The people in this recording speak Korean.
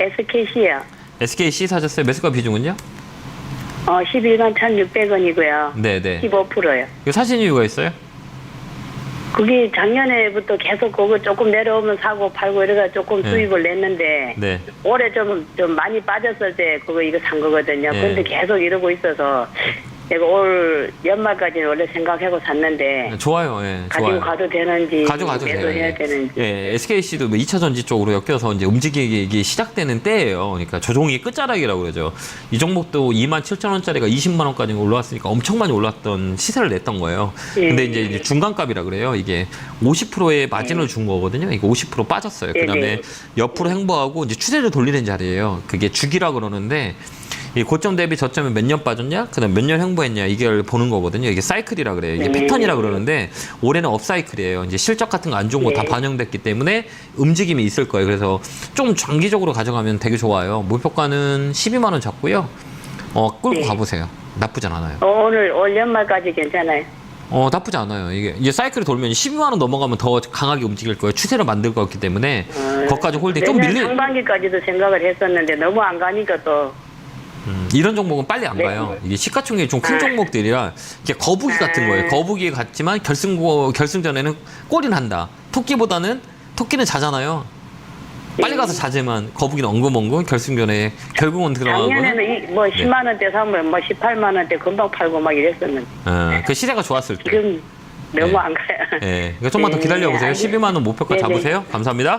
SKC요. SKC 사셨어요? 매수가 비중은요? 어, 11만 1,600원이고요. 네네. 15%요. 이거 사신 이유가 있어요? 그게 작년에부터 계속 그거 조금 내려오면 사고 팔고 이래가 조금 네. 수입을 냈는데 네. 올해 좀, 좀 많이 빠졌을 때 그거 이거 산 거거든요. 네. 근데 계속 이러고 있어서 내가 올 연말까지는 원래 생각하고 샀는데 좋아요. 예, 가지고 좋아요. 가도 되는지 가져가도 돼요. 매도해야 예. 되는지 예, SKC도 2차 전지 쪽으로 엮여서 이제 움직이기 시작되는 때예요. 그러니까 조종이 끝자락이라고 그러죠. 이 종목도 2만 7천 원짜리가 20만 원까지 올라왔으니까 엄청 많이 올랐던 시세를 냈던 거예요. 예. 근데 이제, 이제 중간값이라 그래요. 이게 50%의 마진을 준 거거든요. 이거 50% 빠졌어요. 예, 그다음에 네. 옆으로 행보하고 이제 추세를 돌리는 자리예요. 그게 주기라 그러는데 이 고점 대비 저점에 몇 년 빠졌냐? 그다음 몇년 행보했냐? 이걸 보는 거거든요. 이게 사이클이라 그래요. 이게 네. 패턴이라 그러는데 올해는 업사이클이에요. 이제 실적 같은 거 안 좋은 거다 네. 반영됐기 때문에 움직임이 있을 거예요. 그래서 좀 장기적으로 가져가면 되게 좋아요. 목표가는 12만 원 잡고요. 어, 끌고 네. 가보세요. 나쁘지 않아요. 어, 오늘 올 연말까지 괜찮아요. 어, 나쁘지 않아요. 이게 이제 사이클이 돌면 12만 원 넘어가면 더 강하게 움직일 거예요. 추세를 만들 거기 때문에 어, 거기까지 홀딩 좀 내년 밀릴 상반기까지도 생각을 했었는데 너무 안 가니까 또 음, 이런 종목은 빨리 안 네. 가요. 이게 시가총액이 좀큰 아. 종목들이라 이게 거북이 같은 아. 거예요. 거북이 같지만 결승 결승전에는 골이 난다. 토끼보다는 토끼는 자잖아요. 빨리 네. 가서 자제만 거북이는 엉금엉금 결승전에 결국은 들어가고 작년에는 이, 뭐 10만 원대 사면 뭐 18만 원대 금방 팔고 막 이랬었는데 어, 그 시세가 좋았을 때. 지금 너무 네. 안 가요. 예, 그러니까 좀만 더 네, 기다려 보세요. 알겠- 12만 원 목표가 네 네. 잡으세요. 감사합니다.